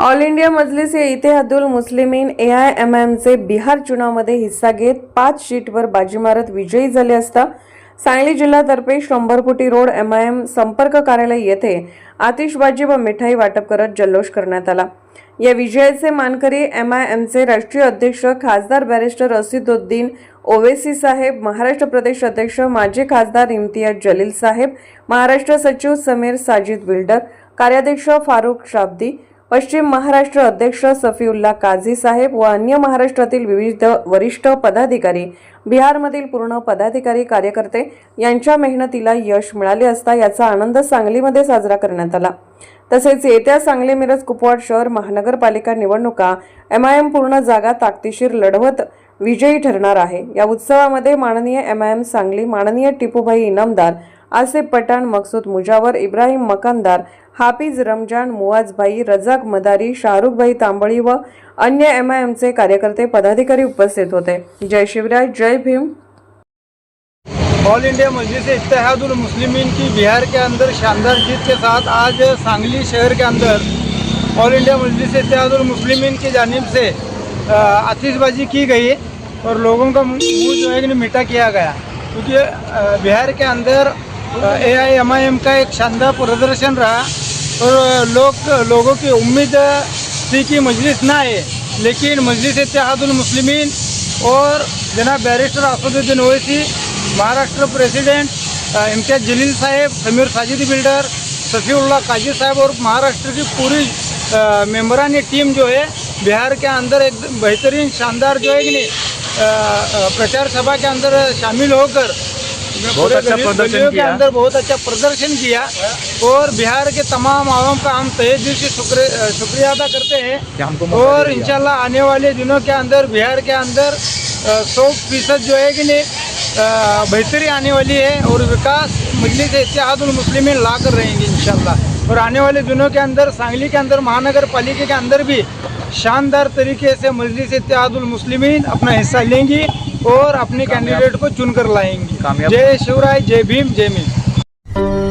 All India Majlis e Ittehadul Muslimeen A I M एमचे Bihar चुनावमध्ये हिस्सा घेत पाच सीटवर बाजी मारत विजयी झाले असता सांगली जिल्ह्यातर्फे शंभरपुटी रोड एम आय एम संपर्क कार्यालय येथे आतिषबाजी व मिठाई वाटप करत जल्लोष करण्यात आला. या विजयाचे मानकरी एम आय एमचे राष्ट्रीय अध्यक्ष खासदार बॅरिस्टर असिदुद्दीन ओवेसी साहेब महाराष्ट्र प्रदेश अध्यक्ष माजी खासदार इम्तियाज जलील साहेब महाराष्ट्र सचिव समीर साजिद बिल्डर कार्याध्यक्ष फारुख शाब्दी पश्चिम महाराष्ट्र अध्यक्ष सफीउल्ला काझी साहेब व अन्य महाराष्ट्रातील विविध वरिष्ठ पदाधिकारी बिहारमधील पूर्ण पदाधिकारी कार्यकर्ते यांच्या मेहनतीला यश मिळाले असता याचा आनंद सांगलीमध्ये साजरा करण्यात आला. तसेच येत्या सांगली मिरज कुपवाड शहर महानगरपालिका निवडणुका एम आय एम पूर्ण जागा ताकदीशीर लढवत विजयी ठरणार आहे. या उत्सवामध्ये माननीय एम आय एम सांगली माननीय टिपूभाई इनामदार आसिफ पठाण मकसूद मुजावर इब्राहिम मकानदार हाफिज रमजान मुआजभाई रजाक मदारी शाहरुखभाई तांबळी व अन्य एम आय एमचे कार्यकर्ते पदाधिकारी उपस्थित होते. जय शिवराय जय भीम. ऑल इंडिया मजलिस इत्तेहादुल मुस्लिमीन की बिहार के अंदर शानदार जीत के साथ आज सांगली शहर के अंदर ऑल इंडिया मजलिस इत्तेहादुल मुस्लिमीन की जानिब से आतिशबाजी की गई और लोगों का मुंह जो है कि मीठा किया गया। क्योंकि बिहार के अंदर ए आई एम आई एम का एक शानदार प्रदर्शन रहा. और लोग लोगों की उम्मीद थी कि मजलिस ना आए लेकिन मजलिस इत्तेहादुल मुस्लिमीन और जनाब barrister Asaduddin Owaisi Maharashtra president Imtiaz Jaleel saheb Sameer Sajid builder Safiullah Qazi sahab और महाराष्ट्र की पूरी मेम्बरानी मेंबरानी टीम जो है बिहार के अंदर एक बेहतरीन शानदार जो है कि नहीं प्रचार सभा के अंदर शामिल होकर पूरे अच्छा प्रदर्शन के किया। अंदर बहुत अच्छा प्रदर्शन किया और बिहार के तमाम आवाम का हम तहे दिल से शुक्रिया अदा करते हैं और। इंशाल्लाह आने वाले दिनों के अंदर बिहार के अंदर सौ फ़ीसद जो है कि नहीं बेहतरी आने वाली है और विकास मजलिस इत्तेहादुल मुस्लिमीन ला कर रहेंगे इंशाल्लाह और आने वाले दिनों के अंदर सांगली के अंदर महानगर पालिका के अंदर भी शानदार तरीके से मजलिस इत्तेहादुल अपना हिस्सा लेंगी और अपने कैंडिडेट को चुनकर लाएंगी। जय शिवराय जय भीम जय भीम